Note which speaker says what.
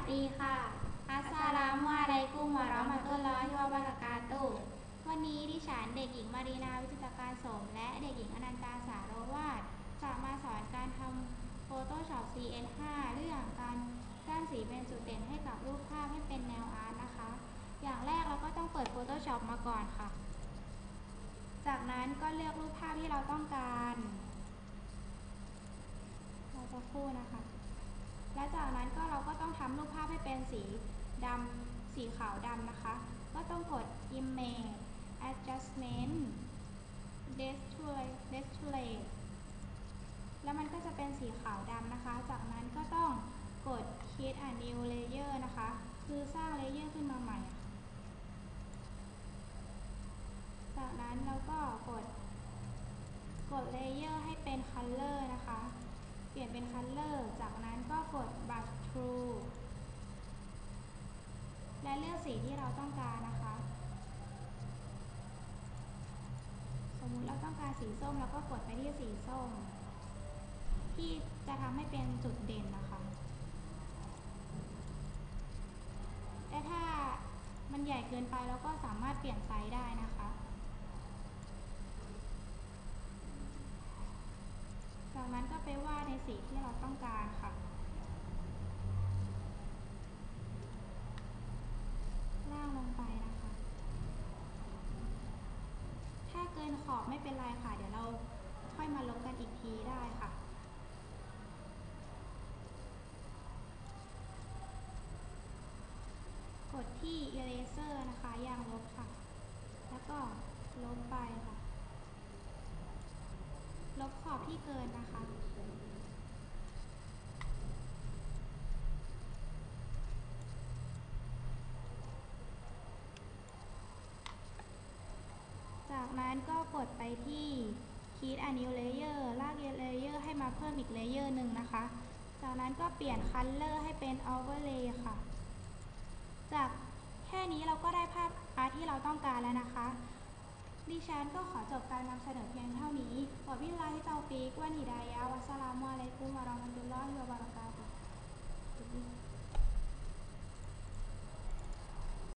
Speaker 1: วัสดีค่ะ อัสสลามุอะลัยกุมวะเราะมะตุลลอฮิวะบะเราะกาตุวันนี้ดิฉันเด็กหญิงมารีนาวิจิตรการสม และเด็กหญิงอนันตาสาโรวาดจะมาสอนการทำ Photoshop CN5 เรื่องการด้านสีเป็นจุดเด่นให้กับรูปภาพให้เป็นแนวอาร์ตนะคะ อย่างแรกเราก็ต้องเปิด Photoshop มาก่อนค่ะ จากนั้นก็เลือกรูปภาพที่เราต้องการ เราจะคู่นะคะ และจากนั้นก็เราก็ต้องทำรูปภาพให้เป็นสีดำสีขาวดำนะคะ ก็ต้องกด image adjustment destroy destroy แล้วมันก็จะเป็นสีขาวดำนะคะ จากนั้นก็ต้องกด create a new layer นะคะ คือสร้างเลเยอร์ขึ้นมาใหม่ จากนั้นเราก็กดกดเลเยอร์ให้เป็น color นะคะ เปลี่ยนเป็น color จากนั้นก็กด brush through และ เลือกสีที่เราต้องการนะคะ สมมุติเราต้องการสีส้มเราก็กดไปที่สีส้ม ที่จะทำให้เป็นจุดเด่นนะคะแต่ถ้ามันใหญ่เกินไปเราก็สามารถเปลี่ยนไซส์ได้นะคะ จากนั้นก็ไปวาดในสีที่เราต้องการค่ะ ล่างลงไปนะคะ ถ้าเกินขอบไม่เป็นไรค่ะ เดี๋ยวเราค่อยมาลบกันอีกทีได้ค่ะ กดที่ eraser นะคะยางลบค่ะ แล้วก็ลบไปค่ะ ลบขอบที่เกินนะคะ จากนั้นก็กดไปที่ Create a new layer ลาก layer ให้มาเพิ่มอีก layer หนึ่งนะคะ จากนั้นก็เปลี่ยน color ให้เป็น overlay ค่ะ จากแค่นี้เราก็ได้ภาพอาร์ตที่เราต้องการแล้วนะคะ ดิฉันก็ขอจบการนำเสนอเพียงเท่านี้วะบิลลาฮิตอฟิกวะนิดายะวัสลามุอะลัยกุมวะราะมะตุลลอฮิวะบะเราะก